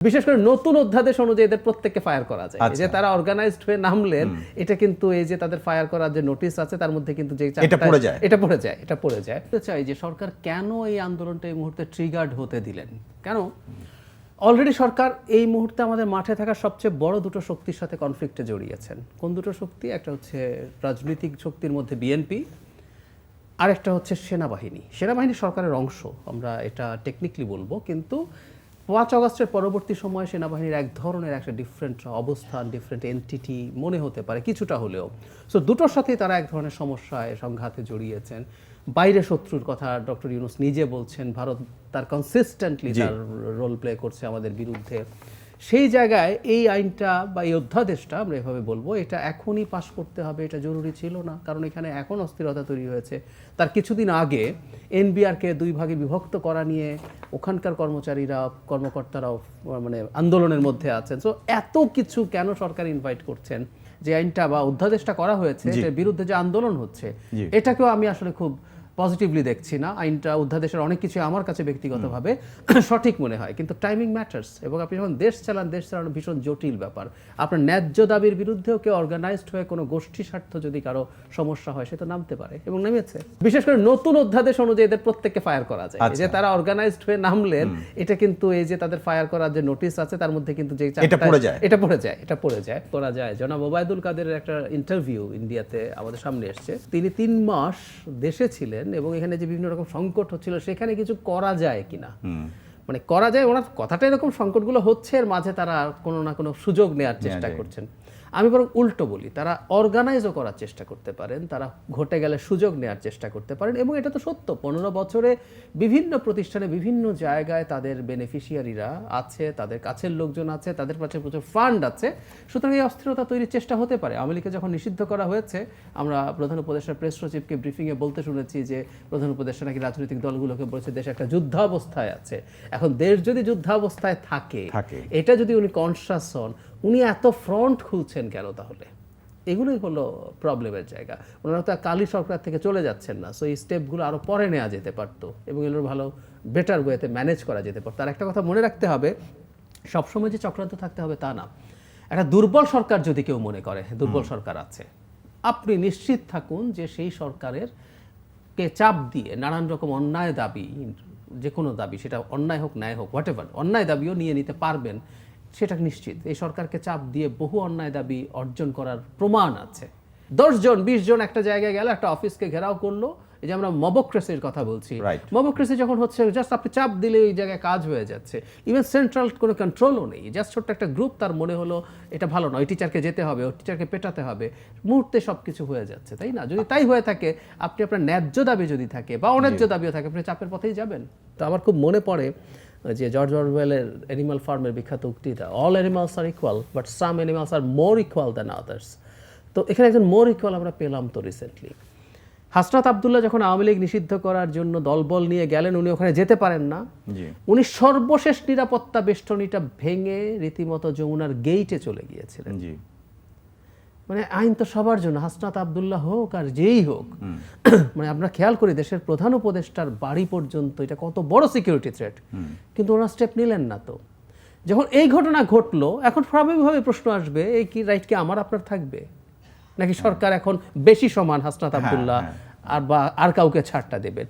বিশেষ করে নতুন অধ্যাদেশ অনুযায়ী এদের প্রত্যেককে ফায়ার করা যায়। যে আচ্ছা। তারা অর্গানাইজড হয়ে নামলেন এটা কিন্তু এই যে তাদের ফায়ার করার যে নোটিশ আছে তার মধ্যে কিন্তু যে এটা পড়ে যায়। এটা পড়ে যায় এটা পড়ে যায়। তো চাই যে সরকার কেন এই আন্দোলনটা এই মুহূর্তে ট্রিগার্ড হতে দিলেন? কেন? অলরেডি সরকার এই মুহূর্তে আমাদের মাঠে থাকা সবচেয়ে বড় দুটো শক্তির সাথে কনফ্লিক্টে জড়িয়েছেন। কোন দুটো শক্তি? একটা হচ্ছে রাজনৈতিক শক্তির মধ্যে বিএনপি আরেকটা হচ্ছে সেনাবাহিনী। সেনাবাহিনী সরকারের অংশ আমরা এটা টেকনিক্যালি বলব কিন্তু পাঁচ অগস্টের পরবর্তী সময়ে সেনাবাহিনীর এক ধরনের একটা ডিফারেন্ট অবস্থান ডিফারেন্ট এন্টিটি মনে হতে পারে কিছুটা হলেও। সো দুটোর সাথেই তারা এক ধরনের সমস্যায় সংঘাতে জড়িয়েছেন। বাইরে শত্রুর কথা ডক্টর ইউনুস নিজে বলছেন ভারত তার কনসিস্টেন্টলি তার রোল প্লে করছে আমাদের বিরুদ্ধে। সেই জায়গায় এই আইনটা বা এই অধ্যাদেশটা আমরা এভাবে বলব এটা এখনই পাশ করতে হবে এটা জরুরি ছিল না কারণ এখানে এখন অস্থিরতা তৈরি হয়েছে। তার কিছুদিন আগে এনবিআরকে দুই ভাগে বিভক্ত করা নিয়ে ওখানকার কর্মচারীরা কর্মকর্তারাও মানে আন্দোলনের মধ্যে আছেন। সো এত কিছু কেন সরকার ইনভাইট করছেন? যে আইনটা বা অধ্যাদেশটা করা হয়েছে। এটার বিরুদ্ধে যে আন্দোলন হচ্ছে এটাকেও আমি আসলে খুব পজিটিভলি দেখছি না। আইনটা অধ্যাদেশের অনেক কিছু আমার কাছে ব্যক্তিগতভাবে সঠিক মনে হয়। কিন্তু টাইমিং ম্যাটার্স এবং আপনি যখন দেশ চালান দেশ চালানো ভীষণ জটিল ব্যাপার। আপনার ন্যায্য দাবির বিরুদ্ধেও কেউ অর্গানাইজড হয়ে কোনো গোষ্ঠী স্বার্থ যদি কারও সমস্যা হয় সে তো নামতে পারে এবং নেমেছে বিশেষ করে নতুন অধ্যাদেশ অনুযায়ী এদের প্রত্যেককে ফায়ার করা যায়। যে আচ্ছা। তারা অর্গানাইজড হয়ে নামলেন এটা কিন্তু এই যে তাদের ফায়ার করার যে নোটিশ আছে তার মধ্যে কিন্তু যে এটা পড়ে যায়। এটা পড়ে যায় এটা পড়ে যায় করা যায়। জনাব ওবায়দুল কাদেরের একটা ইন্টারভিউ ইন্ডিয়াতে আমাদের সামনে এসছে। তিনি তিন মাস দেশে ছিলেন এবং এখানে যে বিভিন্ন রকম সংকট হচ্ছিল সেখানে কিছু করা যায় কিনা? মানে করা যায় ওনার কথাটা এরকম সংকটগুলো হচ্ছে এর মাঝে তারা কোনো না কোনো সুযোগ নেওয়ার চেষ্টা করছেন। আমি বরং উল্টো বলি তারা অর্গানাইজও করার চেষ্টা করতে পারেন তারা ঘটে গেলে সুযোগ নেওয়ার চেষ্টা করতে পারেন এবং এটা তো সত্য পনেরো বছরে বিভিন্ন প্রতিষ্ঠানে বিভিন্ন জায়গায় তাদের বেনিফিশিয়ারিরা আছে তাদের কাছের লোকজন আছে তাদের কাছে প্রচুর ফান্ড আছে। সুতরাং এই অস্থিরতা তৈরির চেষ্টা হতে পারে। আওয়ামী লীগকে যখন নিষিদ্ধ করা হয়েছে আমরা প্রধান উপদেষ্টা প্রেস সচিবকে ব্রিফিংয়ে বলতে শুনেছি যে প্রধান উপদেষ্টা নাকি রাজনৈতিক দলগুলোকে বলেছে দেশ একটা যুদ্ধাবস্থায় আছে। এখন দেশ যদি যুদ্ধাবস্থায় থাকে থাকে। এটা যদি উনি কনসাস হন উনি এত ফ্রন্ট খুলছেন কেন তাহলে? এগুলোই হলো প্রবলেমের জায়গা। ওনারা তো আর কালী সরকার থেকে চলে যাচ্ছেন না সো এই স্টেপগুলো আরও পরে নেওয়া যেতে পারতো এবং এগুলো ভালো বেটার ওয়েতে ম্যানেজ করা যেতে পারতো। আর একটা কথা মনে রাখতে হবে সবসময় যে চক্রান্ত থাকতে হবে তা না। একটা দুর্বল সরকার যদি কেউ মনে করে দুর্বল সরকার আছে আপনি নিশ্চিত থাকুন যে সেই সরকারের কে চাপ দিয়ে নানান রকম অন্যায় দাবি যে কোনো দাবি সেটা অন্যায় হোক ন্যায় হোক হোয়াট অন্যায় দাবিও নিয়ে নিতে পারবেন। সেটা নিশ্চিত। এই সরকারকে চাপ দিয়ে বহু অন্যায় দাবি অর্জন করার প্রমাণ আছে। দশ জন বিশ জন একটা জায়গায় গেল একটা অফিসকে ঘেরাও করল। এই যে আমরা মবক্রেসির কথা বলছি. মবক্রেসি যখন হচ্ছে জাস্ট আপনি চাপ দিলে ওই জায়গায় কাজ হয়ে যাচ্ছে। ইভেন সেন্ট্রাল কোনো কন্ট্রোলও নেই। জাস্ট ছোট্ট একটা গ্রুপ তার মনে হলো এটা ভালো নয়। টিচারকে যেতে হবে ওই টিচারকে পেটাতে হবে। মুহূর্তে সব কিছু হয়ে যাচ্ছে তাই না? যদি তাই হয়ে থাকে আপনি আপনার ন্যায্য দাবি যদি থাকে বা অন্যায্য দাবিও থাকে আপনি চাপের পথেই যাবেন। তো আমার খুব মনে পড়ে যে জর্জ অরওয়েলের অ্যানিমাল ফার্মের বিখ্যাত উক্তিটা all animals are equal but some animals are more equal than others তো এখানে একজন মোর ইকুয়াল আমরা পেলাম তো রিসেন্টলি হাসনাত আবদুল্লাহ যখন আওয়ামী লীগ নিষিদ্ধ করার জন্য দলবল নিয়ে গেলেন উনি ওখানে যেতে পারেন না। উনি সর্বশেষ নিরাপত্তা বেষ্টনীটা ভেঙে রীতিমতো যমুনার গেইটে চলে গিয়েছিলেন। জি। মানে আইন তো সবার জন্য হাসনাত আবদুল্লাহ হোক আর যেই হোক। মানে আমরা খেয়াল করি দেশের প্রধান উপদেষ্টার বাড়ি পর্যন্ত এটা কত বড় সিকিউরিটি থ্রেট কিন্তু ওনার স্টেপ নিলেন না তো। যখন এই ঘটনা ঘটলো এখন স্বাভাবিকভাবে প্রশ্ন আসবে এই কি রাইট কি আমার আপনার থাকবে? নাকি সরকার এখন বেশি সমান হাসনাত আবদুল্লাহ আর বা আর কাউকে ছাড়টা দেবে